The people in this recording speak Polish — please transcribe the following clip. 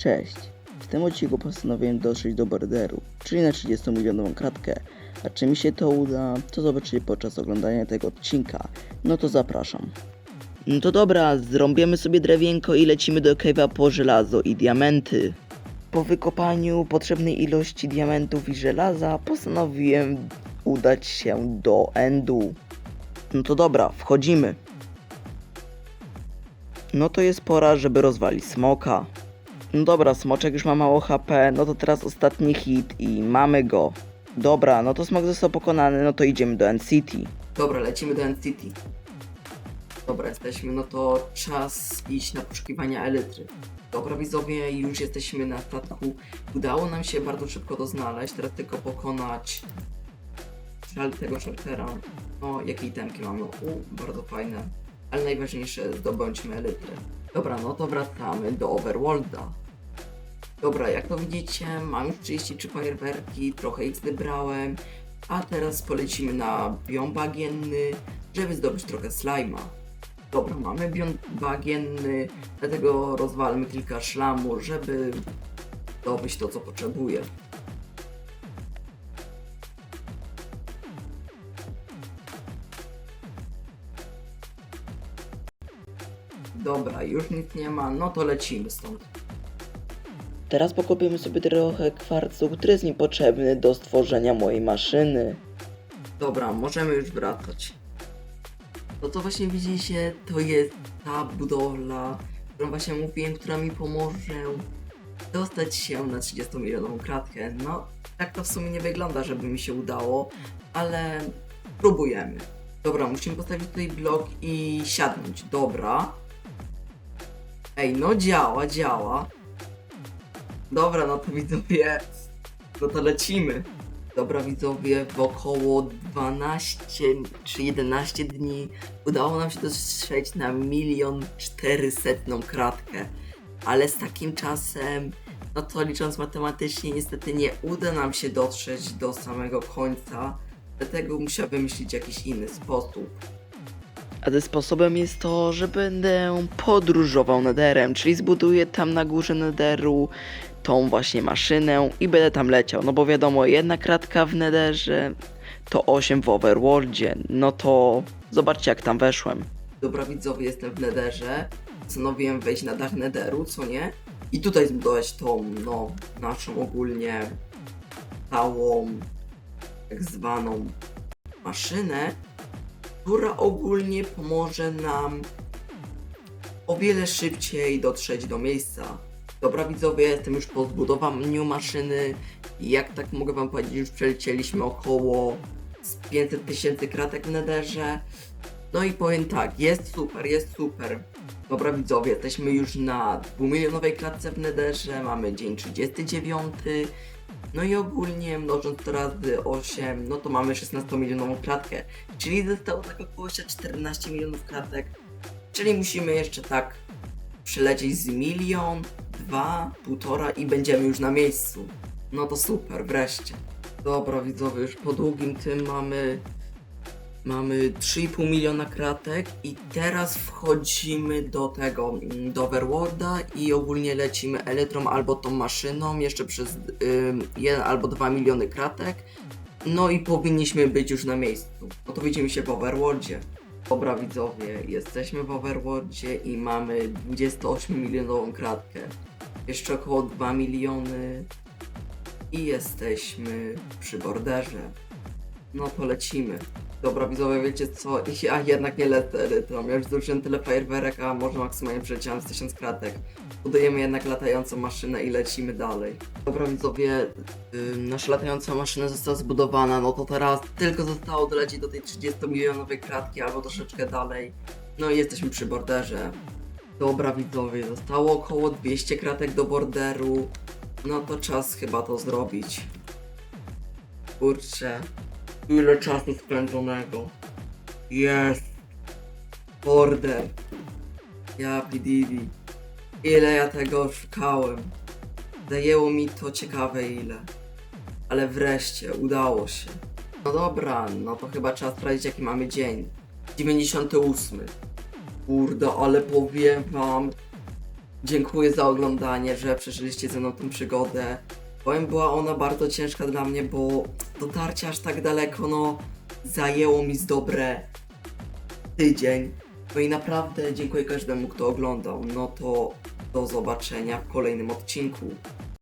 Cześć! W tym odcinku postanowiłem dotrzeć do borderu, czyli na 30 milionową kratkę. A czy mi się to uda, to zobaczycie podczas oglądania tego odcinka. No to zapraszam. No to dobra, zrąbiemy sobie drewienko i lecimy do cave'a po żelazo i diamenty. Po wykopaniu potrzebnej ilości diamentów i żelaza postanowiłem udać się do endu. No to dobra, wchodzimy. No to jest pora, żeby rozwalić smoka. No dobra, smoczek już ma mało HP, no to teraz ostatni hit i mamy go. Dobra, no to smok został pokonany, no to idziemy do End City. Dobra, lecimy do End City. Dobra, jesteśmy, no to czas iść na poszukiwania elitry. Dobra, widzowie, już jesteśmy na statku. Udało nam się bardzo szybko to znaleźć, teraz tylko pokonać tego czartera. No, jakie itemki mamy? U, bardzo fajne. Ale najważniejsze, zdobądźmy elytrę. Dobra, no to wracamy do Overworlda. Dobra, jak to widzicie, mam już 33 fajerwerki, trochę ich zebrałem, a teraz polecimy na biom bagienny, żeby zdobyć trochę slajma. Dobra, mamy biom bagienny, dlatego rozwalmy kilka szlamu, żeby zdobyć to, co potrzebuję. Dobra, już nic nie ma, no to lecimy stąd. Teraz pokopiemy sobie trochę kwarcu, który jest mi potrzebny do stworzenia mojej maszyny. Dobra, możemy już wracać. To co właśnie widzicie, to jest ta budowla, którą właśnie mówiłem, która mi pomoże dostać się na 30 milionową kratkę. No, tak to w sumie nie wygląda, żeby mi się udało, ale próbujemy. Dobra, musimy postawić tutaj blok i siadnąć. Dobra. Ej, no działa, działa. Dobra, no to widzowie, no to lecimy. Dobra widzowie, w około 12 czy 11 dni udało nam się dotrzeć na milion czterysetną kratkę. Ale z takim czasem, no to licząc matematycznie, niestety nie uda nam się dotrzeć do samego końca. Dlatego musiałem wymyślić jakiś inny sposób. A tym sposobem jest to, że będę podróżował nederem, czyli zbuduję tam na górze nederu tą właśnie maszynę i będę tam leciał. No bo wiadomo, jedna kratka w nederze to 8 w overworldzie. No to zobaczcie jak tam weszłem. Dobra widzowie, jestem w nederze. Postanowiłem wejść na dach nederu, co nie? I tutaj zbudować tą, no, naszą ogólnie całą, tak zwaną maszynę, która ogólnie pomoże nam o wiele szybciej dotrzeć do miejsca. Dobra widzowie, jestem już po zbudowaniu maszyny i jak tak mogę wam powiedzieć, już przelecieliśmy około z 500 tysięcy kratek w nederze. No i powiem tak, jest super, jest super. Dobra widzowie, jesteśmy już na 2 milionowej klatce w Nederze, mamy dzień 39. No i ogólnie mnożąc to razy 8, no to mamy 16 milionową klatkę. Czyli zostało tak około jeszcze 14 milionów klatek. Czyli musimy jeszcze tak przylecieć z milion, dwa, półtora i będziemy już na miejscu. No to super, wreszcie. Dobra widzowie, już po długim tym mamy Mamy 3,5 miliona kratek i teraz wchodzimy do tego, mm, do Overworlda i ogólnie lecimy elytrą albo tą maszyną jeszcze przez 1 albo 2 miliony kratek. No i powinniśmy być już na miejscu. No to widzimy się w Overworldzie. Dobra widzowie, jesteśmy w Overworldzie i mamy 28 milionową kratkę. Jeszcze około 2 miliony i jesteśmy przy borderze. No to lecimy. Dobra widzowie, wiecie co? Ja jednak nie lecę elytrą. Ja już zużyłem tyle fajerwerek, a może maksymalnie przeleciałem z 1000 kratek. Budujemy jednak latającą maszynę i lecimy dalej. Dobra widzowie, yy, nasza latająca maszyna została zbudowana, no to teraz tylko zostało dolecieć do tej 30 milionowej kratki albo troszeczkę dalej. No i jesteśmy przy borderze. Dobra widzowie, zostało około 200 kratek do borderu. No to czas chyba to zrobić. Kurczę, ile czasu spędzonego. Jest. Border. Ja PDD. Ile ja tego szukałem. Zajęło mi to ciekawe ile. Ale wreszcie udało się. No dobra, no to chyba trzeba sprawdzić jaki mamy dzień. 98. Kurde, ale powiem wam, Dziękuję za oglądanie, że przeżyliście ze mną tę przygodę. Powiem, była ona bardzo ciężka dla mnie, bo dotarcie aż tak daleko, no, zajęło mi z dobre tydzień. No i naprawdę dziękuję każdemu, kto oglądał. No to do zobaczenia w kolejnym odcinku.